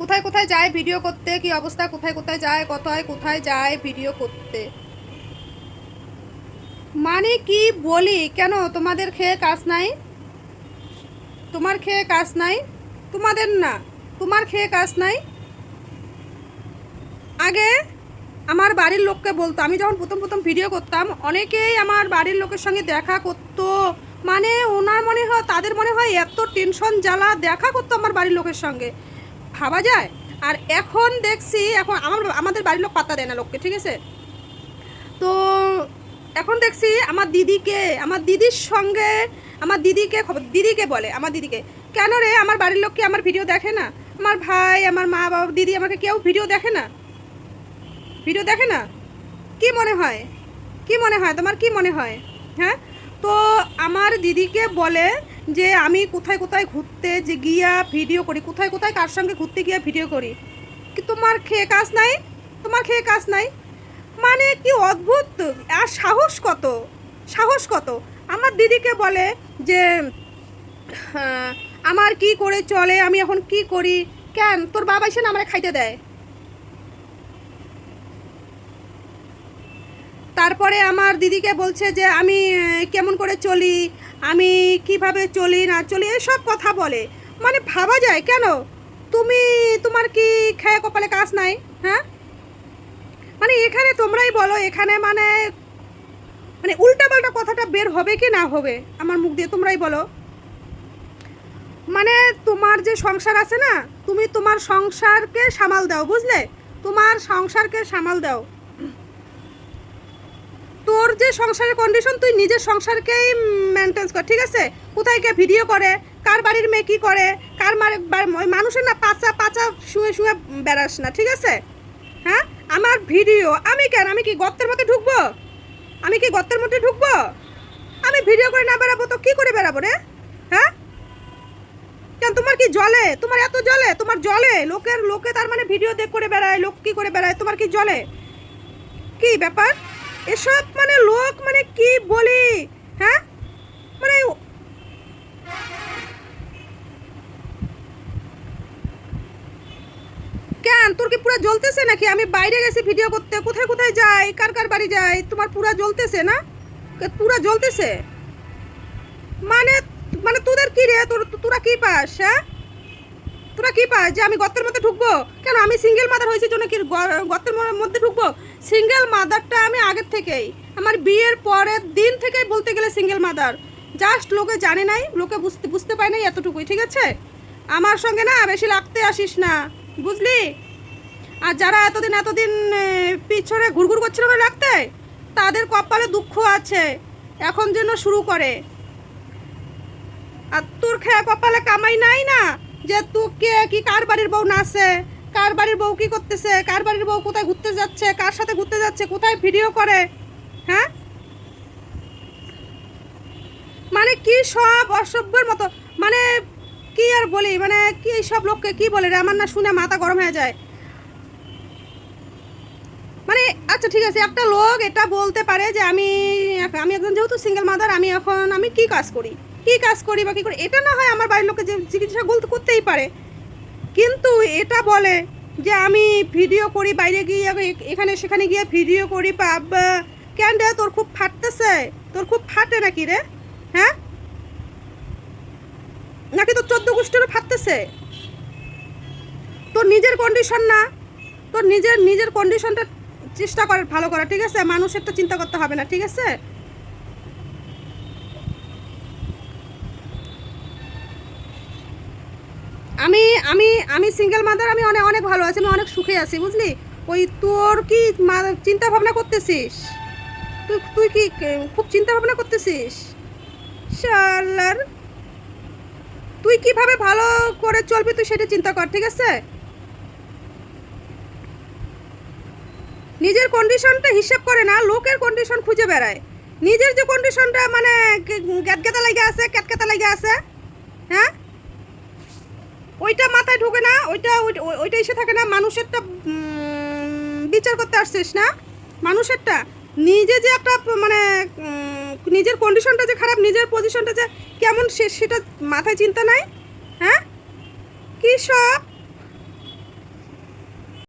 কোথায় কোথায় যায় ভিডিও করতে? কি অবস্থা? কোথায় কোথায় যায়? কোথায় কোথায় যায় ভিডিও করতে? মানে কি বলি? কেন তোমাদের খেয়ে কাজ নাই? তোমার খেয়ে কাজ নাই? তোমাদের না, তোমার খেয়ে কাজ নাই? আগে আমার বাড়ির লোককে বলতো, আমি যখন প্রথম প্রথম ভিডিও করতাম, অনেকেই আমার বাড়ির লোকের সঙ্গে দেখা করতো। মানে ওনার মনে হয়, তাদের মনে হয় এত টেনশন, জ্বালা, দেখা করতো আমার বাড়ির লোকের সঙ্গে। ভাবা যায়? আর এখন দেখছি, এখন আমার আমাদের বাড়ির লোক পাতা দেয় না লোককে, ঠিক আছে? তো এখন দেখছি আমার দিদিকে, আমার দিদির সঙ্গে, আমার দিদিকে দিদিকে বলে, আমার দিদিকে, কেন রে, আমার বাড়ির লোক কি আমার ভিডিও দেখে না? আমার ভাই, আমার মা বাবা, দিদি আমাকে কেউ ভিডিও দেখে না? ভিডিও দেখে না? কি মনে হয়? কি মনে হয়? তোমার কি মনে হয়? হ্যাঁ? তো আমার দিদিকে বলে যে আমি কোথায় কোথায় ঘুরতে যে গিয়া ভিডিও করি কোথায় কোথায় কার সঙ্গে ঘুরতে গিয়া ভিডিও করি। কি তোমার খেয়ে কাজ নাই? তোমার খেয়ে কাজ নাই? মানে কি অদ্ভুত? আর সাহস কত? সাহস কত? আমার দিদিকে বলে যে হ্যাঁ, আমার কি করে চলে? আমি এখন কি করি? কেন? তোর বাবা এসে না আমরা খাইতে দেয়? তারপরে আমার দিদিকে বলছে যে, আমি কেমন করে চলি? আমি কীভাবে চলি, না চলি? এসব কথা বলে। মানে ভাবা যায়, কেন? তুমি, তোমার কি খেয়ে কপালে কাজ নাই? হ্যাঁ? মানে এখানে তোমরাই বলো, এখানে মানে মানে উল্টাপাল্টা কথাটা বের হবে কি না হবে, আমার মুখ দিয়ে তোমরাই বলো। মানে তোমার যে সংসার আছে না, তুমি তোমার সংসারকে সামাল দাও, বুঝলে? তোমার সংসারকে সামাল দাও। তোর যে সংসারের কন্ডিশন তুই নিজের সংসারকেই মেনটেন্স কর, ঠিক আছে? কোথায় কে ভিডিও করে? কার বাড়ির মেয়ে কী করে? কার মানুষের না পাচা পাচা শুয়ে শুয়ে বেড়াস না, ঠিক আছে? হ্যাঁ? আমার ভিডিও আমি কেন? আমি কি গর্তের মধ্যে ঢুকবো? আমি কি গর্তের মধ্যে ঢুকবো? আমি ভিডিও করে না বেড়াবো তো কী করে বেড়াবো রে? হ্যাঁ? কেন তোমার কি জলে? তোমার এত জলে? তোমার জলে? লোকের, লোকে তার মানে ভিডিও দেখ করে বেড়ায়, লোক কী করে বেড়ায়? তোমার কি জলে? কি ব্যাপার? এসব মানে লোক মানে কি বলি? হ্যাঁ? মানে কেন? তোর কি পুরো জ্বলতেছে নাকি? আমি বাইরে গেছি ভিডিও করতে। কোথায় কোথায় যাই? কার কার বাড়ি যাই? তোমার পুরো জ্বলতেছে না? পুরো জ্বলতেছে? মানে মানে তোদের কি রে? তোর, তোরা কি পাস হ্যাঁ? তোরা কি পাস? যে আমি গর্তের মধ্যে ঢুকবো? কেন আমি সিঙ্গেল মাদার হয়েছি, জন্য কি গর্তের মধ্যে ঢুকবো? সিঙ্গেল মাদারটা আমি আগের থেকেই। আমার বিয়ের পরের দিন থেকেই বলতে গেলে সিঙ্গেল মাদার জাস্ট লোকে জানে নাই, লোকে বুঝতে বুঝতে পায় নাই এতটুকুই, ঠিক আছে? আমার সঙ্গে না বেশি লাগতে আসিস না, বুঝলি? আর যারা এতদিন এতদিন পিছনে ঘুরঘুর করছিল না লাগতে, তাদের কপালে দুঃখ আছে। এখন যেন শুরু করে। আর তোর খেয়া কপালে কামাই নাই না যে তোকে কি কার বাড়ির বউ নাচে? কার বাড়ির বউ কি করতেছে? কার বাড়ির বউ কোথায় ঘুরতে যাচ্ছে? কার সাথে ঘুরতে যাচ্ছে? কোথায় ভিডিও করে? হ্যাঁ? মানে কি সব অসভ্যের মতো? মানে কি আর বলি? মানে কি সব লোককে কি বলে রে? আমার না শুনে মাথা গরম হয়ে যায়। মানে আচ্ছা ঠিক আছে, একটা লোক এটা বলতে পারে যে আমি আমি একজন যেহেতু সিঙ্গেল মাদার আমি এখন আমি কি কাজ করি? কি কাজ করি বা কী করি? এটা না হয় আমার বাড়ির লোককে যে চিকিৎসা বলতে করতেই পারে। কিন্তু এটা বলে যে আমি ভিডিও করি বাইরে গিয়ে এখানে সেখানে গিয়ে ভিডিও করি বাবা কেন রে তোর খুব ফাটতেছে? তোর খুব ফাটে নাকি রে? হ্যাঁ? নাকি তোর চোদ্দ গোষ্ঠীরও ফাটতেছে? তোর নিজের কন্ডিশন না। তোর নিজের নিজের কন্ডিশনটা চেষ্টা করার ভালো করা, ঠিক আছে? মানুষেরটা চিন্তা করতে হবে না, ঠিক আছে? আমি আমি আমি সিঙ্গেল মাদার আমি অনেক অনেক ভালো আছি, আমি অনেক সুখে আছি, বুঝলি? ওই তোর কি চিন্তা ভাবনা করতেছিস? তুই তুই কি, খুব চিন্তা ভাবনা করতেছিস? শালার। তুই কীভাবে ভালো করে চলবি তুই সেটা চিন্তা কর, ঠিক আছে? নিজের কন্ডিশনটা হিসাব করে না, লোকের কন্ডিশন খুঁজে বেড়ায়। নিজের যে কন্ডিশনটা মানে গ্যাতগেতা লাগে আছে ক্যাতকেতা লাগে আছে হ্যাঁ? ওইটা মাথায় ঢোকে না, ওইটা ওই- ওই- ওইটা এসে থাকে না, মানুষেরটা বিচার করতে আসছিস না? মানুষেরটা? নিজে যে একটা মানে নিজের কন্ডিশনটা যে খারাপ, নিজের পজিশনটা যে কেমন সে, সেটা মাথায় চিন্তা নাই? হ্যাঁ? কী সব?